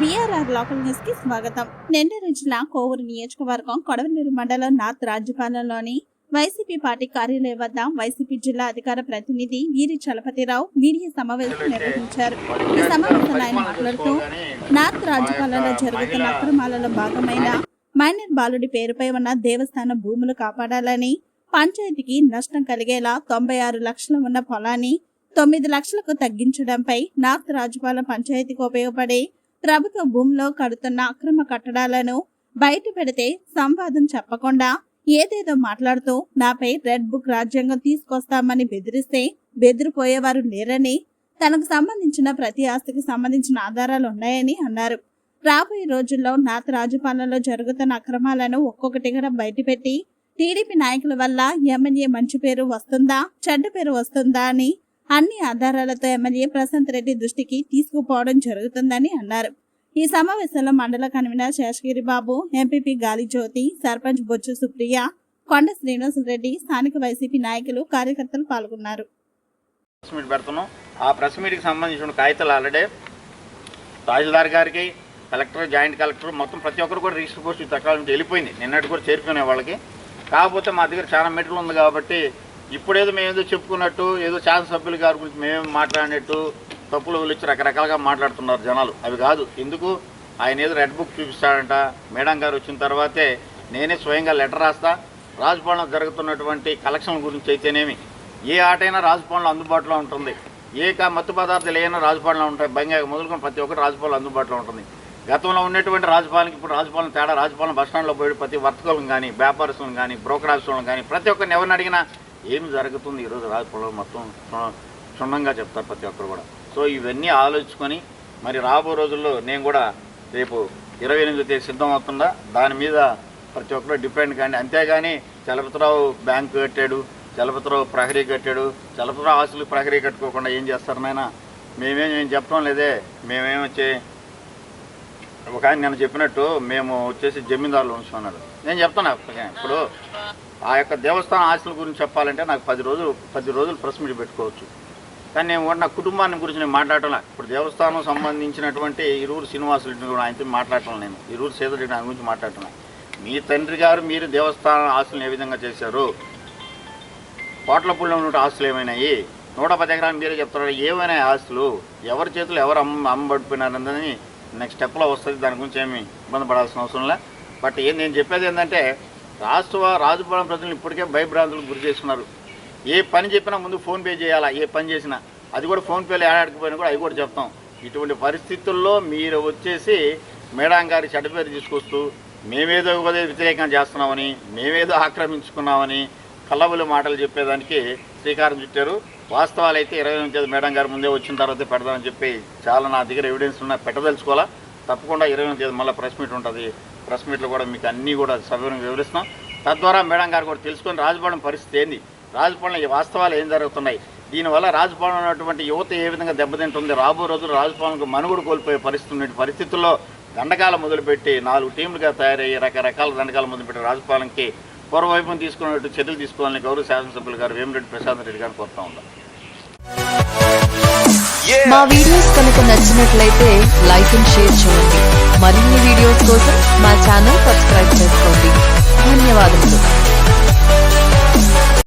BRR local న్యూస్కి స్వాగతం. నెల్లూరు జిల్లా కోవూరు నియోజకవర్గం కొడవలూరు మండలం నార్త్ రాజ్యపాలెంలోని వైసీపీ పార్టీ కార్యాలయం వద్ద వైసీపీ జిల్లా అధికార ప్రతినిధి వీరి చలపతిరావు మీడియా సమావేశం నిర్వహించారు. ఈ సమావేశంలో ఆయన మాట్లాడుతూ నార్త్ రాజ్యపాలెంలో జరుగుతున్న అక్రమాలలో భాగమైన మైనర్ బాలుడి పేరుపై ఉన్న దేవస్థాన భూములు కాపాడాలని పంచాయతీకి నష్టం కలిగేలా తొంభై ఆరు లక్షలు ఉన్న పొలాన్ని తొమ్మిది లక్షలకు తగ్గించడంపై నార్త్ రాజపాలెం పంచాయతీకి ఉపయోగపడే ప్రభుత్వ భూమిలో కడుతున్న అక్రమ కట్టడాలను బయట పెడితే సంవాదం చెప్పకుండా ఏదేదో మాట్లాడుతూ నాపై రెడ్ బుక్ రాజ్యాంగం తీసుకొస్తామని బెదిరిస్తే బెదిరిపోయేవారు లేరని తనకు సంబంధించిన ప్రతి ఆస్తికి సంబంధించిన ఆధారాలు ఉన్నాయని అన్నారు. రాబోయే రోజుల్లో నాత రాజపాలనలో జరుగుతున్న అక్రమాలను ఒక్కొక్కటిగా బయటపెట్టి టీడీపీ నాయకుల వల్ల ఎమ్మెల్యే మంచి పేరు వస్తుందా చెడ్డ పేరు వస్తుందా అని అన్ని ఆధారాలతో ఎమ్మెల్యే ప్రశాంత్ రెడ్డి దృష్టికి తీసుకుపోవడం జరుగుతుందని అన్నారు. ఈ సమావేశంలో మండల కన్వీనర్ శేషగిరి బాబు ఎంపీపీ గాలిజ్యోతి సర్పంచ్ బొచ్చు సుప్రియ కొండ శ్రీనివాసరెడ్డి స్థానిక వైసీపీ నాయకులు కార్యకర్తలు పాల్గొన్నారు. పెడుతున్నాం. ఆ ప్రెస్ మీట్కి సంబంధించిన కాగితాలు ఆల్రెడీ తహసీల్దార్ గారికి కలెక్టర్ జాయింట్ కలెక్టర్ మొత్తం ప్రతి ఒక్కరు కూడా రిజిస్టర్ పోస్ట్ తక్కువ వెళ్ళిపోయింది. నిన్నటి కూడా చేరుకునే వాళ్ళకి. కాకపోతే మా దగ్గర చాలా మెటీరియల్ ఉంది కాబట్టి ఇప్పుడేదో మేము ఏదో చెప్పుకున్నట్టు ఏదో శాసనసభ్యుల గారి గురించి మేమేం మాట్లాడినట్టు తప్పులు వచ్చి రకరకాలుగా మాట్లాడుతున్నారు జనాలు. అవి కాదు ఎందుకు? ఆయన ఏదో రెడ్ బుక్ చూపిస్తాడంట. మేడం గారు వచ్చిన తర్వాతే నేనే స్వయంగా లెటర్ రాస్తా. రాజభవన్లో జరుగుతున్నటువంటి కలెక్షన్ గురించి అయితేనేమి? ఏ ఆటైనా రాజభవన్లో అందుబాటులో ఉంటుంది. ఏ కా మత్తు పదార్థాలు ఏమైనా రాజభవన్లో ఉంటాయి. బంగారు మొదలుకొని ప్రతి ఒక్కటి రాజభవన్లో అందుబాటులో ఉంటుంది. గతంలో ఉన్నటువంటి రాజభవన్కి ఇప్పుడు రాజభవన్ తేడా రాజభవన్ బస్ స్టాండ్లో పోయి ప్రతి వర్తకులను కానీ వ్యాపారస్తులను కానీ బ్రోకర్ కానీ ప్రతి ఒక్కరిని ఎవరిని అడిగినా ఏం జరుగుతుంది ఈరోజు రాజపాలన మొత్తం క్షుణ్ణంగా చెప్తారు ప్రతి ఒక్కరు కూడా. సో ఇవన్నీ ఆలోచించుకొని మరి రాబో రోజుల్లో నేను కూడా రేపు ఇరవై ఎనిమిది తేదీ సిద్ధం అవుతుందా దాని మీద ప్రతి ఒక్కరు డిపెండ్ కానీ అంతేగాని చలపతిరావు బ్యాంకు కట్టాడు చలపతిరావు ప్రహరీ కట్టాడు చలపతిరావు ఆస్తులు ప్రహరీ కట్టుకోకుండా ఏం చేస్తారు నాయన? మేమేం ఏం చెప్పడం లేదే. మేమేం వచ్చే ఒక ఆయన నేను చెప్పినట్టు మేము వచ్చేసి జమీందారులు ఉంచుకున్నాడు నేను చెప్తాను ఇప్పుడు ఆ యొక్క దేవస్థాన ఆస్తుల గురించి చెప్పాలంటే నాకు పది రోజులు పది రోజులు ప్రెస్ మీట్ పెట్టుకోవచ్చు. కానీ నేను నా కుటుంబాన్ని గురించి నేను మాట్లాడటం ఇప్పుడు దేవస్థానం సంబంధించినటువంటి ఇరువురు శ్రీనివాసులు కూడా ఆయనతో మాట్లాడటం నేను. ఇరువురు సేదరెడ్డి ఆయన గురించి మాట్లాడటం మీ తండ్రి గారు మీరు దేవస్థానం ఆస్తులను ఏ విధంగా చేశారు? కోట్లపూడిలో ఉన్న ఆస్తులు ఏమైనాయి? నూట పది ఎకరాలు మీరే చెప్తున్నారు. ఏమైనా ఆస్తులు? ఎవరి చేతులు ఎవరు అమ్మ అమ్మబడిపోయినారని నెక్స్ట్ స్టెప్లో వస్తుంది. దాని గురించి ఏమి ఇబ్బంది పడాల్సిన అవసరం లే. బట్ ఏం నేను చెప్పేది ఏంటంటే రాష్ట్ర రాజభవన్ ప్రజలు ఇప్పటికే భయభ్రాంతులకు గురి చేస్తున్నారు ఏ పని చెప్పినా ముందు ఫోన్పే చేయాలా? ఏ పని చేసినా? అది కూడా ఫోన్పేలో ఏడాడికపోయినా కూడా అవి కూడా చెప్తాం. ఇటువంటి పరిస్థితుల్లో మీరు వచ్చేసి మేడం గారి చెడ్డ పేరు తీసుకొస్తూ మేమేదో ఏదో వ్యతిరేకంగా చేస్తున్నామని మేమేదో ఆక్రమించుకున్నామని కల్లబుల్లి మాటలు చెప్పేదానికి శ్రీకారం చుట్టారు. వాస్తవాలు అయితే ఇరవై ఎనిమిది మేడం గారు ముందే వచ్చిన తర్వాత పెడదామని చెప్పి చాలా నా దగ్గర ఎవిడెన్స్ ఉన్నాయి పెట్టదలుచుకోవాలా? తప్పకుండా ఇరవై ఎనిమిది తేదీ మళ్ళీ ప్రెస్ మీట్ ఉంటుంది. ప్రెస్ మీట్లో కూడా మీకు అన్నీ కూడా సవివరంగా వివరిస్తాం తద్వారా మేడం గారు కూడా తెలుసుకొని రాజభవనం పరిస్థితి ఏంది? రాజభవన్లో ఈ వాస్తవాలు ఏం జరుగుతున్నాయి? దీనివల్ల రాజభవనం ఉన్నటువంటి యువత ఏ విధంగా దెబ్బతింటుంది? రాబో రోజులు రాజభవన్కు మనుగుడు కోల్పోయే పరిస్థితి పరిస్థితుల్లో దండకాలు మొదలుపెట్టి నాలుగు టీములుగా తయారయ్యే రకరకాల దండకాలు మొదలుపెట్టి రాజపాలనకి పూర్వవైపును తీసుకున్నట్టు చర్యలు తీసుకోవాలని గౌరవ శాసనసభ్యులు గారు వేమిరెడ్డి ప్రశాంత్ రెడ్డి గారిని కోరుతా ఉన్నాం. మా వీడియోస్ కనుక నచ్చినట్లయితే లైక్ అండ్ షేర్ కోసం మా ఛానల్ సబ్స్క్రైబ్ చేసుకోండి. ధన్యవాదములు.